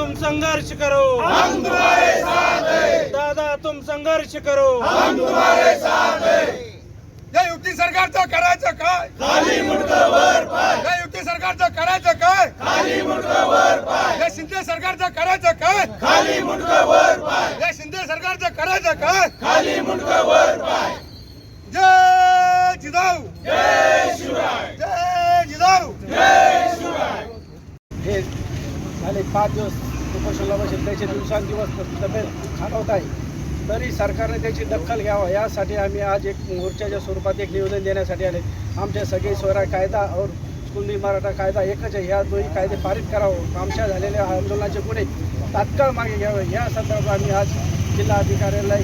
तुम संघर्ष करो। हम तुम्हारे साथ हैं। दादा तुम संघर्ष करो। हम तुम्हारे साथ हैं। या युती सरकारचं करायचं काय खाली मुंडकं वर पाय या युती सरकारचं करायचं काय खाली मुंडकं वर पाय या शिंदे सरकारचं करायचं काय खाली मुंडकं वर पाय या शिंदे सरकारचं करायचं काय खाली मुंडकं वर पाय जय जिजाऊ जय शिवराय। जय जिजाऊ जय शिवराय। हे झाले पाच दिवस. उपोषणाला त्याचे दिवसांदिवस तब्येत खालवत आहे. तरी सरकारने त्याची दखल घ्यावा यासाठी आम्ही आज एक मोर्चाच्या स्वरूपात एक निवेदन देण्यासाठी आले. आमच्या सगळे स्वरा कायदा और कुंडी मराठा कायदा एकच आहे. ह्या दोन्ही कायदे पारित करावं. आमच्या झालेल्या आंदोलनाचे गुन्हे तात्काळ मागे घ्यावे. या संदर्भात आम्ही आज जिल्हा अधिकाऱ्यालय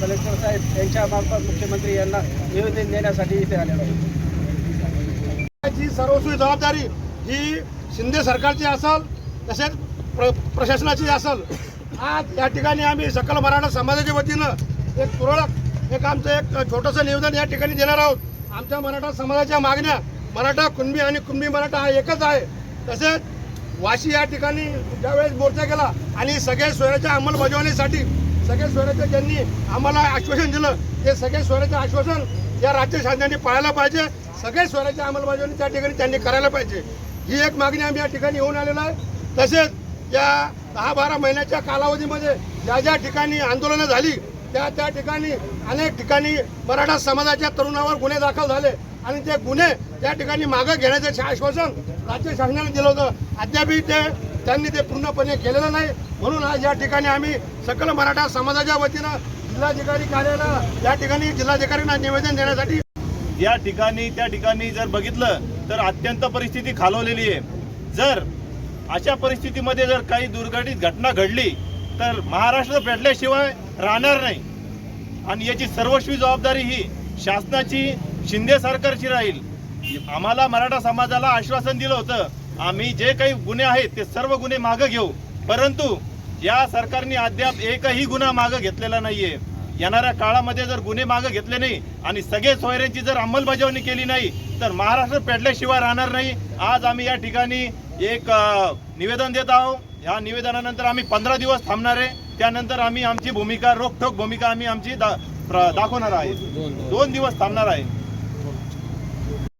कलेक्टर साहेब यांच्यामार्फत मुख्यमंत्री यांना निवेदन देण्यासाठी इथे आलेलो आहे जी सर्वस्वी जबाबदारी ही शिंदे सरकारची असेल तसेच प्र प्रशासनाची असेल. आज या ठिकाणी आम्ही सकल मराठा समाजाच्या वतीनं एक तुरळक एक आमचं एक छोटंसं निवेदन या ठिकाणी देणार आहोत. आमच्या मराठा समाजाच्या मागण्या मराठा कुणबी आणि कुणबी मराठा हा एकच आहे. तसेच वाशी या ठिकाणी ज्यावेळेस मोर्चा केला आणि सगळे सोयऱ्याच्या अंमलबजावणीसाठी सगळे सोयऱ्याचे ज्यांनी आम्हाला आश्वासन दिलं ते सगळे सोयऱ्याचं आश्वासन या राज्य शासनाने पाळायला पाहिजे. सगळे स्वराच्या अंमलबजावणी त्या ठिकाणी त्यांनी करायला पाहिजे. ही एक मागणी आम्ही या ठिकाणी येऊन आलेलो आहे. तसेच या दहा बारा महिन्याच्या कालावधीमध्ये ज्या ज्या ठिकाणी आंदोलनं झाली त्या त्या ठिकाणी अनेक ठिकाणी मराठा समाजाच्या तरुणावर गुन्हे दाखल झाले आणि ते गुन्हे त्या ठिकाणी मागं घेण्याचं आश्वासन राज्य शासनाने दिलं होतं. अद्यापही ते त्यांनी ते पूर्णपणे केलेलं नाही. म्हणून आज या ठिकाणी आम्ही सकल मराठा समाजाच्या वतीनं जिल्हाधिकारी कार्यालयाला या ठिकाणी जिल्हाधिकाऱ्यांना निवेदन देण्यासाठी या ठिकाणी त्या ठिकाणी जर बघितलं तर अत्यंत परिस्थिती खालवलेली आहे. जर अशा परिस्थितीमध्ये जर काही दुर्घटित घटना घडली तर महाराष्ट्र पेटल्याशिवाय राहणार नाही. आणि याची सर्वस्वी जबाबदारी ही शासनाची शिंदे सरकारची राहील. आम्हाला मराठा समाजाला आश्वासन दिलं होतं आम्ही जे काही गुन्हे आहेत ते सर्व गुन्हे मागं घेऊ. परंतु या सरकारने अद्याप एकही गुन्हा मागं घेतलेला नाहीये. येणाऱ्या काळामध्ये जर गुन्हे मागं घेतले नाही आणि सगळे सोयऱ्यांची जर अंमलबजावणी केली नाही तर महाराष्ट्र पेटल्याशिवाय राहणार नाही. आज आम्ही या ठिकाणी एक निवेदन देत आहोत. ह्या निवेदनानंतर आम्ही पंधरा दिवस थांबणार आहे. त्यानंतर आम्ही आमची भूमिका रोखठोक भूमिका आम्ही आमची दा- दाखवणार आहे. दोन दिवस थांबणार आहे.